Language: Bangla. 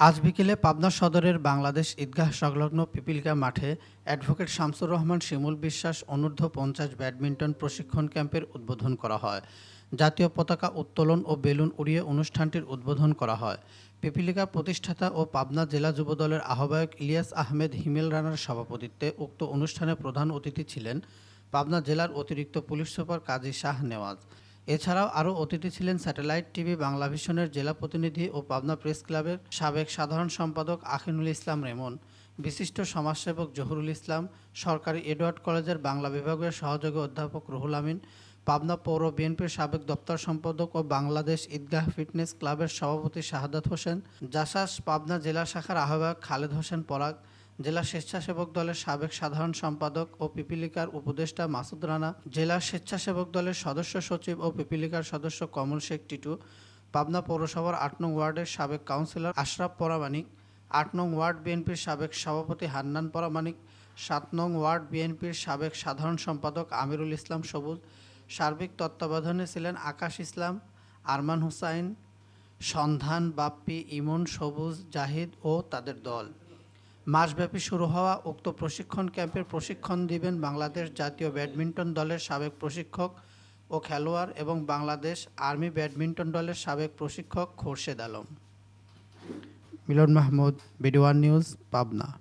আজ বিকেলে পাবনা সদরের বাংলাদেশ ঈদগাহ সংলগ্ন পিপিলকা মাঠে অ্যাডভোকেট শামসুর রহমান শিমুল বিশ্বাস অনূর্ধ্ব পঞ্চাশ ব্যাডমিন্টন প্রশিক্ষণ ক্যাম্পের উদ্বোধন করা হয়। জাতীয় পতাকা উত্তোলন ও বেলুন উড়িয়ে অনুষ্ঠানটির উদ্বোধন করা হয়। পিপিলিকা প্রতিষ্ঠাতা ও পাবনা জেলা যুবদলের আহ্বায়ক ইলিয়াস আহমেদ হিমেল রানার সভাপতিত্বে উক্ত অনুষ্ঠানে প্রধান অতিথি ছিলেন পাবনা জেলার অতিরিক্ত পুলিশ সুপার কাজী শাহ নেওয়াজ। এছাড়াও আরও অতিথি ছিলেন স্যাটেলাইট টিভি, বাংলা ভিশনের জেলা প্রতিনিধি ও পাবনা প্রেস ক্লাবের সাবেক সাধারণ সম্পাদক আখিনুল ইসলাম রেমন, বিশিষ্ট সমাজসেবক জহুরুল ইসলাম, সরকারি এডওয়ার্ড কলেজের বাংলা বিভাগের সহযোগী অধ্যাপক রুহুল আমিন, পাবনা পৌর বিএনপির সাবেক দপ্তর সম্পাদক ও বাংলাদেশ ঈদগাহ ফিটনেস ক্লাবের সভাপতি শাহাদাত হোসেন, জাসাস পাবনা জেলা শাখার আহ্বায়ক খালেদ হোসেন পরাগ জেলা স্বেচ্ছাসেবক দলের সাবেক সাধারণ সম্পাদক ও পিপিলিকার উপদেষ্টা মাসুদ রানা, জেলা স্বেচ্ছাসেবক দলের সদস্য সচিব ও পিপিলিকার সদস্য কমল শেখ টিটু, পাবনা পৌরসভার আট নং ওয়ার্ডের সাবেক কাউন্সিলর আশরাফ পরামানিক, আট নং ওয়ার্ড বিএনপির সাবেক সভাপতি হান্নান পরামানিক, সাত নং ওয়ার্ড বিএনপির সাবেক সাধারণ সম্পাদক আমিরুল ইসলাম সবুজ, সার্বিক তত্ত্বাবধানে ছিলেন আকাশ ইসলাম, আরমান হুসাইন, সন্ধান বাপ্পি ইমন সবুজ, জাহিদ ও তাদের দল। মাসব্যাপী শুরু হওয়া উক্ত প্রশিক্ষণ ক্যাম্পে প্রশিক্ষণ দিবেন বাংলাদেশ জাতীয় ব্যাডমিন্টন দলের সাবেক প্রশিক্ষক ও খেলোয়াড় এবং বাংলাদেশ আর্মি ব্যাডমিন্টন দলের সাবেক প্রশিক্ষক Khorshed Alam. Milan Mahmud, BD one news, Pabna.